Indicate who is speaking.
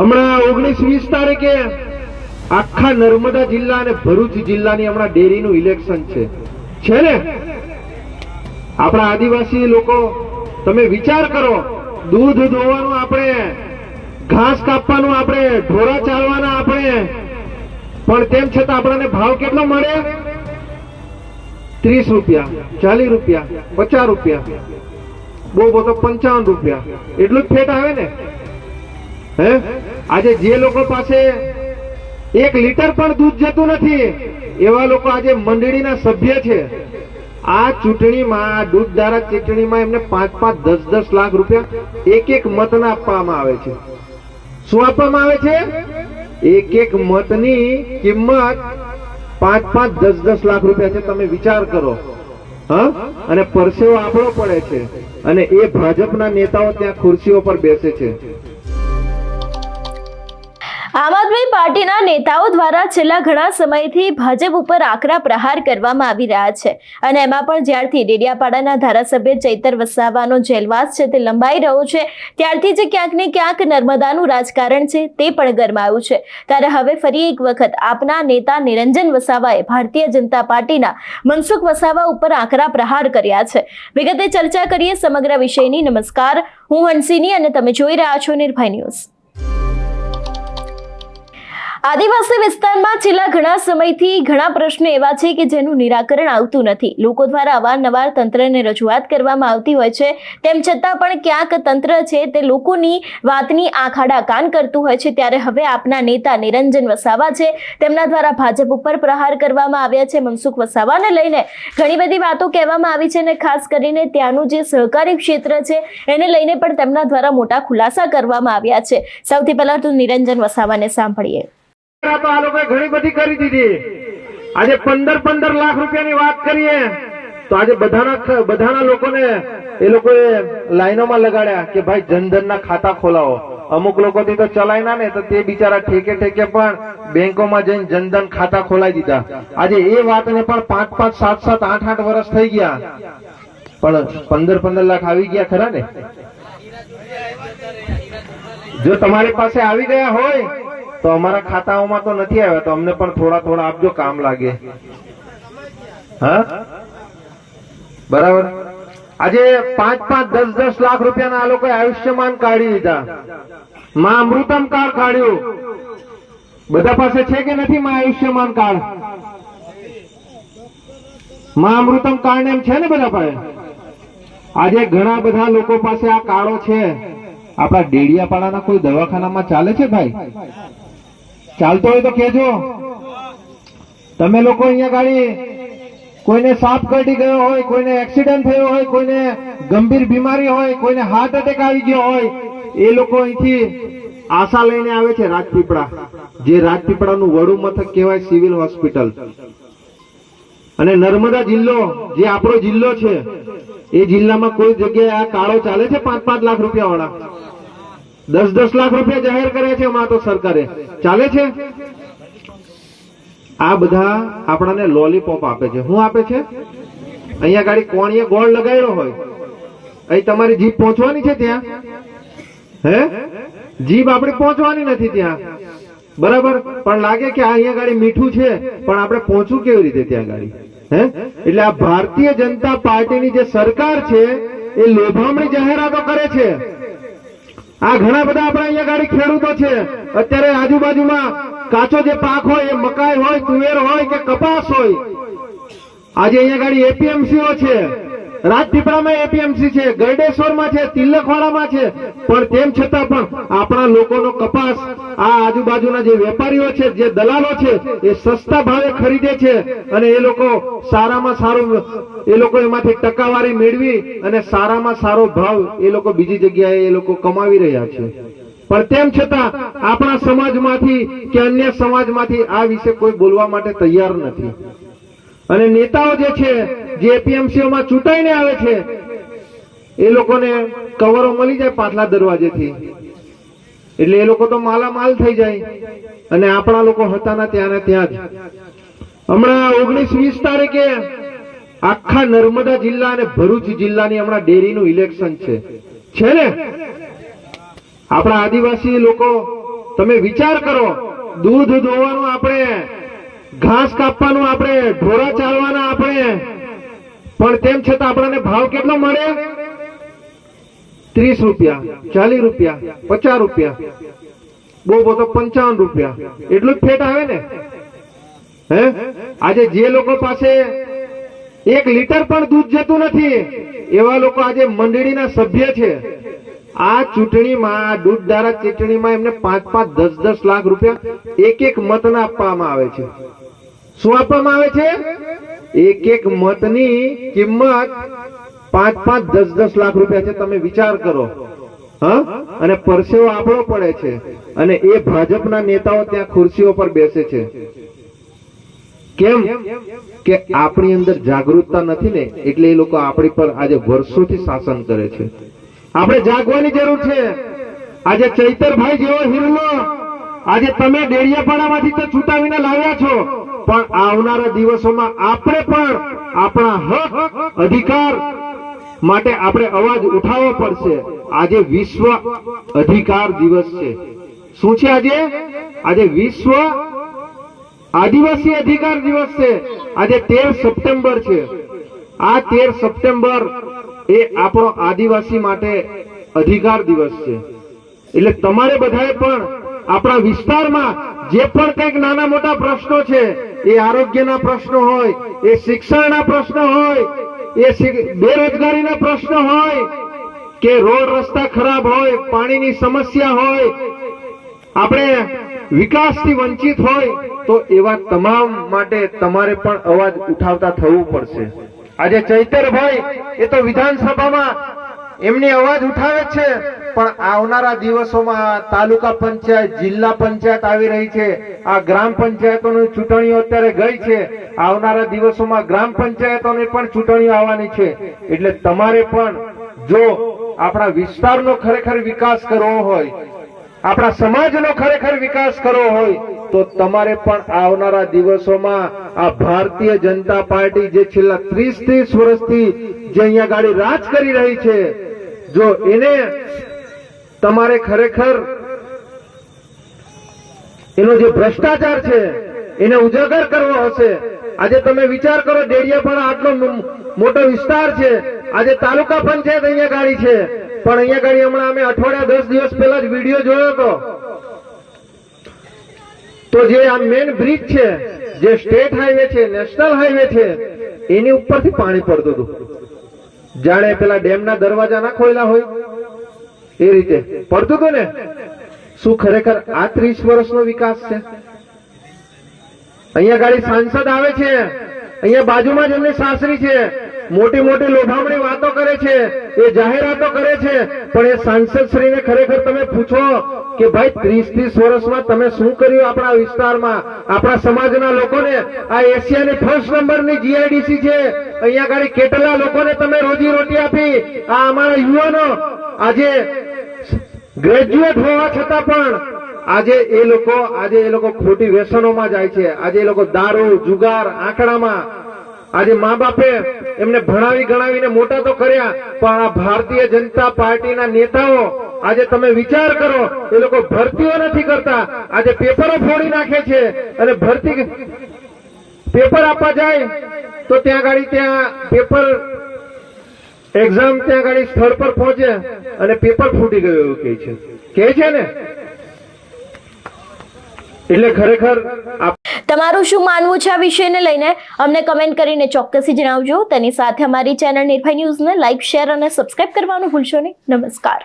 Speaker 1: હમણાં ઓગણીસ વીસ તારીખે આખા નર્મદા જિલ્લા અને ભરૂચ જિલ્લાની હમણાં ડેરીનું ઇલેક્શન છે. છે ને? આપણા આદિવાસી લોકો, તમે વિચાર કરો, દૂધ ધોવાનું આપણે, ઘાસ કાપવાનું આપણે ઢોરા ચાલવાના આપણે, પણ તેમ છતાં આપણને ભાવ કેટલો મળે? ત્રીસ રૂપિયા, ચાલીસ રૂપિયા, પચાસ રૂપિયા, બહુ તો પંચાવન રૂપિયા, એટલું જ ફેટ આવે ને? હે? આજે જે લોકો પાસે એક લીટર પણ દૂધ જતું નથી, એવા લોકો આજે મંડળીના સભ્ય છે. આ ચૂંટણીમાં દૂધ ધારક ચૂંટણીમાં એમને પાંચ પાંચ દસ દસ લાખ રૂપિયા એક એક મતના આપવામાં આવે છે. શું આપવામાં આવે છે? એક એક મતની કિંમત પાંચ પાંચ દસ દસ લાખ રૂપિયા છે. તમે વિચાર કરો. હા? અને પરસેવો આપણો પડે છે. અને એ ભાજપના નેતાઓ ત્યાં ખુરશીઓ પર બેસે છે.
Speaker 2: આમ આદમી પાર્ટીના નેતાઓ દ્વારા છેલ્લા ઘણા સમયથી ભાજપ ઉપર આકરા પ્રહાર કરવામાં આવી રહ્યા છે. અને એમાં પણ જ્યારથી ડેડિયાપાડાના ધારાસભ્ય ચૈતર વસાવાનો જેલવાસ છે તે લંબાઈ રહ્યો છે, ત્યારથી જે ક્યાંક ને ક્યાંક નર્મદાનું રાજકારણ છે તે પણ ગરમાયું છે. ત્યારે હવે ફરી એક વખત આપના નેતા નિરંજન વસાવાએ ભારતીય જનતા પાર્ટીના મનસુખ વસાવા ઉપર આકરા પ્રહાર કર્યા છે. વિગતે ચર્ચા કરીએ સમગ્ર વિષયની. નમસ્કાર, હું હંસિની અને તમે જોઈ રહ્યા છો નિર્ભય ન્યૂઝ. આદિવાસી વિસ્તારમાં છેલ્લા ઘણા સમયથી ઘણા પ્રશ્નો એવા છે કે જેનું નિરાકરણ આવતું નથી. લોકો દ્વારા અવારનવાર તંત્રને રજૂઆત કરવામાં આવતી હોય છે. તેમ છતાં પણ ક્યાંક તંત્ર છે તે લોકોની વાતની આંખાડા કાન કરતું હોય છે. ત્યારે હવે આપના નેતા નિરંજન વસાવા છે. તેમના દ્વારા ભાજપ ઉપર પ્રહાર કરવામાં આવ્યા છે. મનસુખ વસાવાને લઈને ઘણી બધી વાતો કહેવામાં આવી છે અને ખાસ કરીને ત્યાંનું જે સહકારી ક્ષેત્ર છે, એને લઈને પણ તેમના દ્વારા મોટા ખુલાસા કરવામાં આવ્યા છે. સૌથી પહેલા તો નિરંજન વસાવાને સાંભળીએ.
Speaker 1: આ તો આ લોકોએ ઘણી બધી કરી દીધી. આજે પંદર પંદર લાખ રૂપિયાની વાત કરીએ, તો આજે બધાના બધાના લોકોને એ લોકોએ લાઈનોમાં લગાડ્યા કે ભાઈ જનધનના ખાતા ખોલાવો. અમુક લોકોથી તો ચલાય ના ને, તો તે બિચારા ઠેકે ઠેકે પણ બેંકોમાં જઈને જનધન ખાતા ખોલાઈ દીધા. આજે એ વાતને પણ પાંચ પાંચ, સાત સાત, આઠ આઠ વર્ષ થઈ ગયા. પણ પંદર પંદર લાખ આવી ગયા ખરા ને? જો તમારી પાસે આવી ગયા હોય તો અમારા ખાતાઓમાં તો નથી આવ્યા, તો અમને પણ થોડા થોડા આપજો, કામ લાગે. હા? બરાબર? આજે પાંચ પાંચ, દસ દસ લાખ રૂપિયાના આ લોકોએ આયુષ્યમાન કાઢી દીધા. માં અમૃતમ કાર્ડ કાઢ્યું. બધા પાસે છે કે નથી માં આયુષ્યમાન કાર્ડ? માં અમૃતમ કાર્ડ એમ છે ને બધા પાસે? આજે ઘણા બધા લોકો પાસે આ કાર્ડો છે. આપણા ડેડિયાપાડાના કોઈ દવાખાનામાં ચાલે છે ભાઈ? ચાલતો હોય તો કેજો તમે લોકો અહીંયા ગાડી કોઈને સાપ કરડી ગયો હોય, કોઈને એક્સિડન્ટ થયો હોય, કોઈને ગંભીર બીમારી હોય, કોઈને હાર્ટ એટેક આવી ગયો હોય, એ લોકો અહીંથી આશા લઈને આવે છે રાજપીપળા. જે રાજપીપળાનું વડું મથક કહેવાય સિવિલ હોસ્પિટલ. અને નર્મદા જિલ્લો, જે આપણો જિલ્લો છે, એ જિલ્લામાં કોઈ જગ્યાએ આ કાળો ચાલે છે? પાંચ પાંચ લાખ રૂપિયા વાળા દસ દસ લાખ રૂપિયા જાહેર કર્યા છે હમણાં તો સરકારે. ચાલે છે? આ બધા આપણાને લોલીપોપ આપે છે. શું આપે છે? અહીંયા ગાડી કોણીએ ગોળ લગાડ્યો હોય. અહીં તમારી જીભ પહોંચવાની છે ત્યાં? હે? જીભ આપણી પહોંચવાની નથી ત્યાં. બરાબર? પણ લાગે કે આ અહીંયા ગાડી મીઠું છે, પણ આપણે પહોંચવું કેવી રીતે ત્યાં ગાડી? હે? એટલે આ ભારતીય જનતા પાર્ટીની જે સરકાર છે, એ લોભામણી જાહેરાતો કરે છે. આ ઘણા બધા આપણા અહીંયા ગાડી ખેડૂતો છે. અત્યારે આજુબાજુમાં કાચો જે પાક હોય, એ મકાઈ હોય, તુવેર હોય કે કપાસ હોય. આજે અહીંયા ગાડી એપીએમસીઓ છે. રાજપીપળામાં એપીએમસી છે, ગરડેશ્વરમાં છે, તિલકવાડામાં છે. પણ તેમ છતાં પણ આપણા લોકોનો કપાસ, આ આજુબાજુના જે વેપારીઓ છે, જે દલાલો છે, એ સસ્તા ભાવે ખરીદે છે અને એ લોકો સારામાં સારું એ લોકો એમાંથી ટકાવારી મેળવી અને સારામાં સારો ભાવ એ લોકો બીજી જગ્યાએ એ લોકો કમાવી રહ્યા છે. પણ તેમ છતાં આપણા સમાજમાંથી કે અન્ય સમાજમાંથી આ વિશે કોઈ બોલવા માટે તૈયાર નથી. અને નેતાઓ જે છે જે એપીએમસીઓમાં ચૂંટાઈને આવે છે, એ લોકોને કવરો મળી જાય પાછલા દરવાજેથી. એટલે એ લોકો તો માલામાલ થઈ જાય અને આપણા લોકો હતાના ત્યાં ત્યાં જ. હમણાં ઓગણીસ વીસ તારીખે આખા નર્મદા જિલ્લા અને ભરૂચ જિલ્લાની હમણાં ડેરીનું ઇલેક્શન છે. છે ને? આપણા આદિવાસી લોકો, તમે વિચાર કરો, દૂધ ધોવાનું આપણે, ઘાસ કાપવાનું આપણે ઢોરા ચાલવાના આપણે પણ તેમ છતાં આપણને ભાવ કેટલો મળે? ત્રીસ રૂપિયા, ચાલીસ રૂપિયા, પચાસ રૂપિયા. બહુ બહુ પંચાવન રૂપિયા. એટલું જ ફેટ આવે ને? હે? આજે જે લોકો પાસે એક લીટર પણ દૂધ જતું નથી, એવા લોકો આજે મંડળીના સભ્ય છે. આ ચૂંટણીમાં, આ દૂધ ધારા ચૂંટણીમાં એમને પાંચ પાંચ, દસ દસ લાખ રૂપિયા એક એક મતના આપવામાં આવે છે. શું આપવામાં આવે છે? એક એક મતની કિંમત પાંચ પાંચ દસ દસ લાખ રૂપિયા છે, તમે વિચાર કરો. હા? અને પરસેવો આપણો પડે છે. અને એ ભાજપના નેતાઓ ત્યાં ખુરશીઓ પર બેસે છે. કેમ? કે આપણી અંદર જાગૃતતા નથી ને, એટલે એ લોકો આપણી પર આજે વર્ષોથી શાસન કરે છે. આપણે જાગવાની જરૂર છે. આજે ચૈતરભાઈ જેવો હિરલો આજે તમે ડેડિયાપાડામાંથી તો છૂટાવીને લાવ્યા છો. પણ આવનારા દિવસોમાં આપણે પણ આપણા હક, અધિકાર માટે આપણે અવાજ ઉઠાવવો પડશે. આજે વિશ્વ અધિકાર દિવસ છે. શું છે આજે? આજે વિશ્વ આદિવાસી અધિકાર દિવસ છે. આજે તેર સપ્ટેમ્બર છે. આ તેર સપ્ટેમ્બર એ આપણો આદિવાસી માટે અધિકાર દિવસ છે. એટલે તમારે બધાએ પણ આપણા વિસ્તારમાં જે પણ કંઈક નાના મોટા પ્રશ્નો છે, એ આરોગ્યના પ્રશ્નો હોય, એ શિક્ષણના પ્રશ્નો હોય, એ બેરોજગારીના પ્રશ્નો હોય, કે રોડ રસ્તા ખરાબ હોય, પાણીની સમસ્યા હોય, આપણે વિકાસથી વંચિત હોય, તો એવા તમામ માટે તમારે પણ અવાજ ઉઠાવતા થવું પડશે. આજે ચૈતરભાઈ એ તો વિધાનસભામાં એમની અવાજ ઉઠાવે છે. પણ આવનારા દિવસોમાં તાલુકા પંચાયત, જિલ્લા પંચાયત આવી રહી છે. આ ગ્રામ પંચાયતોની ચૂંટણીઓ અત્યારે ગઈ છે. આવનારા દિવસોમાં ગ્રામ પંચાયતોની પણ ચૂંટણીઓ આવવાની છે. એટલે તમારે પણ જો આપણા વિસ્તારનો ખરેખર વિકાસ કરવો હોય, આપણા સમાજનો ખરેખર વિકાસ કરવો હોય, તો તમારે પણ આવનારા દિવસોમાં આ ભારતીય જનતા પાર્ટી જે છેલ્લા ત્રીસ ત્રીસ વર્ષથી જે અહીંયા ગાડી રાજ કરી રહી છે, જો એને તમારે ખરેખર એનો જે ભ્રષ્ટાચાર છે, એને ઉજાગર કરવો હશે. આજે તમે વિચાર કરો, ડેડિયાપાડા આટલો મોટો વિસ્તાર છે. આજે તાલુકા પંચાયત અહીંયા ગાડી છે. પણ અહીંયા ગાડી હમણાં અમે અઠવાડિયા દસ દિવસ પહેલા જ વીડિયો જોયો હતો. તો જે આ મેન બ્રિજ છે, જે સ્ટેટ હાઈવે છે, નેશનલ હાઈવે છે, એની ઉપરથી પાણી પડતું હતું. જાણે પેલા ડેમના દરવાજા ના ખોલેલા હોય. એ રીતે પડતું ને? શું ખરેખર આ ત્રીસ વર્ષનો વિકાસ છે? અહીંયા ગાડી સાંસદ આવે છે. અહીંયા બાજુમાં જ એમની સાસરી છે. મોટી મોટી લોભામણી વાતો કરે છે. એ જાહેરાતો કરે છે. પણ એ સાંસદ શ્રીને ખરેખર તમે પૂછો કે ભાઈ ત્રીસ ત્રીસ વર્ષમાં તમે શું કર્યું આપણા વિસ્તારમાં? આપણા સમાજના લોકોને? આ એશિયાની ફર્સ્ટ નંબરની જીઆઈડીસી છે. અહીંયા ગાડી કેટલા લોકોને તમે રોજી રોટી આપી? આ અમારા યુવાનો. આજે ગ્રેજ્યુએટ હોવા છતાં પણ આજે એ લોકો, આજે એ લોકો ખોટી વ્યસનોમાં જાય છે. આજે એ લોકો દારૂ, જુગાર, આંકડામાં આજે મા બાપે એમને ભણાવી ગણાવીને મોટા તો કર્યા, પણ આ ભારતીય જનતા પાર્ટીના નેતાઓ આજે તમે વિચાર કરો, એ લોકો ભરતીઓ નથી કરતા. આજે પેપરો ફોડી નાખે છે અને ભરતી પેપર આપવા જાય, તો ત્યાં ગાડી ત્યાં પેપર એક્ઝામ ત્યાં ગાડી સ્થળ પર પહોંચે અને પેપર ફૂટી ગયું એવું કે છે. કે છે ને? એટલે ખરેખર
Speaker 2: તમારું શું માનવું છે આ વિષયને લઈને? અમને કમેન્ટ કરીને ચોક્કસથી જણાવજો. તેની સાથે અમારી ચેનલ નિર્ભય ન્યૂઝને લાઇક શેર અને સબસ્ક્રાઇબ કરવાનું ભૂલશો નહીં. નમસ્કાર.